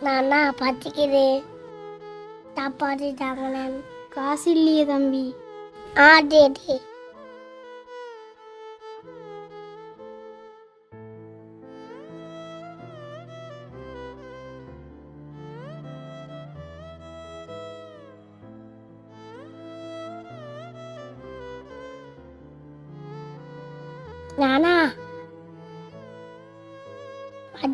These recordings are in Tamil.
நானா பச்சிக்குது சாப்பாடு தாங்கினேன் காசு இல்லையே தம்பி. ஆடேடி நானா?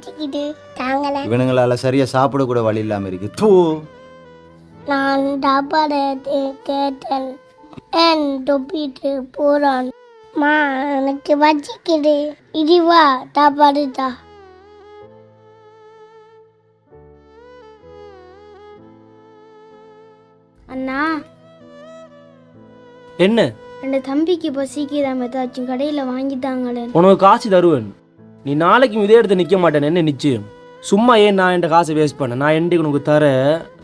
பச்சிக்கிட்டு தாங்கல. இவனுங்களால சரியா சாப்பிட கூட வழி இல்லாம இருக்கு. தூ. நான் சாப்பாடு கேட்டேன் ஏன் தொப்பிட்டு போறான்? மா எனக்கு வச்சிக்கிடு. இதுவா சாப்பாடு தான் அண்ணா. என்ன? ரெண்டு தம்பிக்கு பசிக்குதாம ஏதாச்சும் கடையில் வாங்கிட்டாங்களேன் உனக்கு காசு தருவேன். நீ நாளைக்கு இதே இடத்துல நிற்க மாட்டேன் என்ன நிச்சயம் சும்மா ஏன் நான் என் காசை வேஸ்ட் பண்ண? நான் என்னைக்கு உனக்கு தர?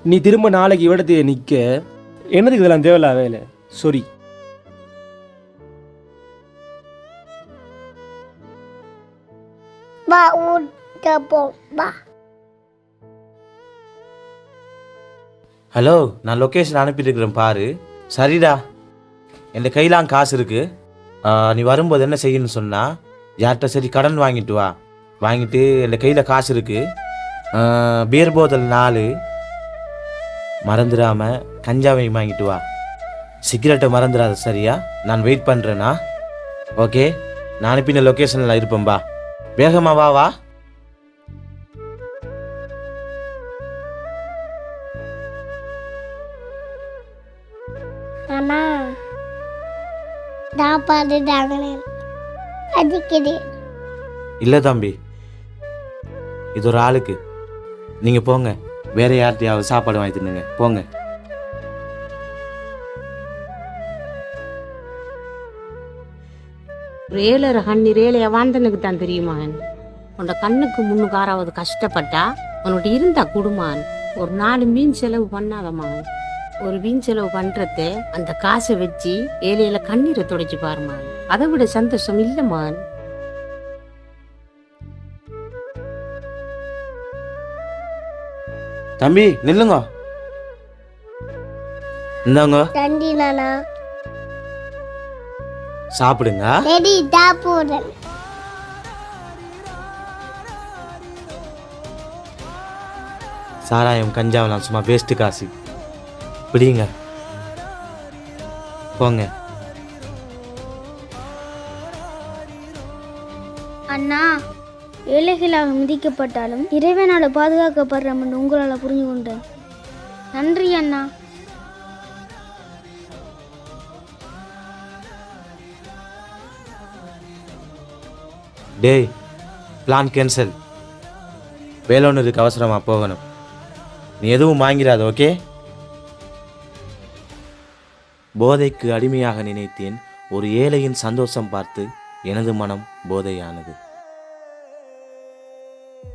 நீ திரும்ப நாளைக்கு இடத்தையே நிற்க என்னதுக்கு இதெல்லாம் தேவையில்ல வேலை? சாரி வா ஊட்ட வா. ஹலோ நான் லொக்கேஷன் அனுப்பிட்டுருக்கிறேன் பாரு. சரிடா. என் கையிலாம் காசு இருக்கு. ஆ, நீ வரும்போது என்ன செய்யணும்னு சொன்னா யார்கிட்ட சரி கடன் வாங்கிட்டு வா. வாங்கிட்டு என் கையில் காசு இருக்குது பீர் போதல் நாலு. மறந்துடாமல் கஞ்சாவை வாங்கிட்டு வா. சிகரெட்டை மறந்துடாத சரியா? நான் வெயிட் பண்ணுறேண்ணா ஓகே நான் அனுப்பின லொக்கேஷனில் இருப்பேன்பா வேகமாக வா வா. அண்ணா சாப்பாடு தாங்கினேன் வச்சிக்கிடு இல்லை தம்பி. இது ஒரு ஆளுக்கு. நீங்கள் போங்க. வேற யார்கிட்டயாவது சாப்பாடு வாங்கி தின்னுங்க. போங்க. ரேலர் கண்ணி ரேலைய வாழ்ந்தனுக்கு தான் தெரியுமான் உன்னோட கண்ணுக்கு முன்னுக்கு ஆறாவது கஷ்டப்பட்டா உன்னோட இருந்தா குடுமான் ஒரு நாலு மீன் செலவு பண்ணாதம்மான் ஒரு மீன் செலவு பண்றத அந்த காசை வச்சு ஏழையில கண்ணீரை துடைச்சு பாருமான் அதை விட சந்தோஷம் இல்லம்மான் தம்பி நில்லுங்க. இந்தாங்க. நன்றி நானா? சாப்பிடுங்க. ரெடி சாப்பிடுறேன் சாராயம் கஞ்சாவெல்லாம் சும்மா வேஸ்ட்டு காசு. பிடிங்க போங்க. அண்ணா ஏழைகளாக மிதிக்கப்பட்டாலும் இறைவனால் பாதுகாக்கப்படுறோம்னு உங்களால் புரிஞ்சு கொண்டேன் நன்றி அண்ணா. டேய் பிளான் கேன்சல் வேலொன்று இருக்கு அவசரமாக போகணும். நீ எதுவும் வாங்கிறாத ஓகே போதைக்கு அடிமையாக நினைத்தேன். ஒரு ஏழையின் சந்தோஷம் பார்த்து எனது மனம் போதையானது.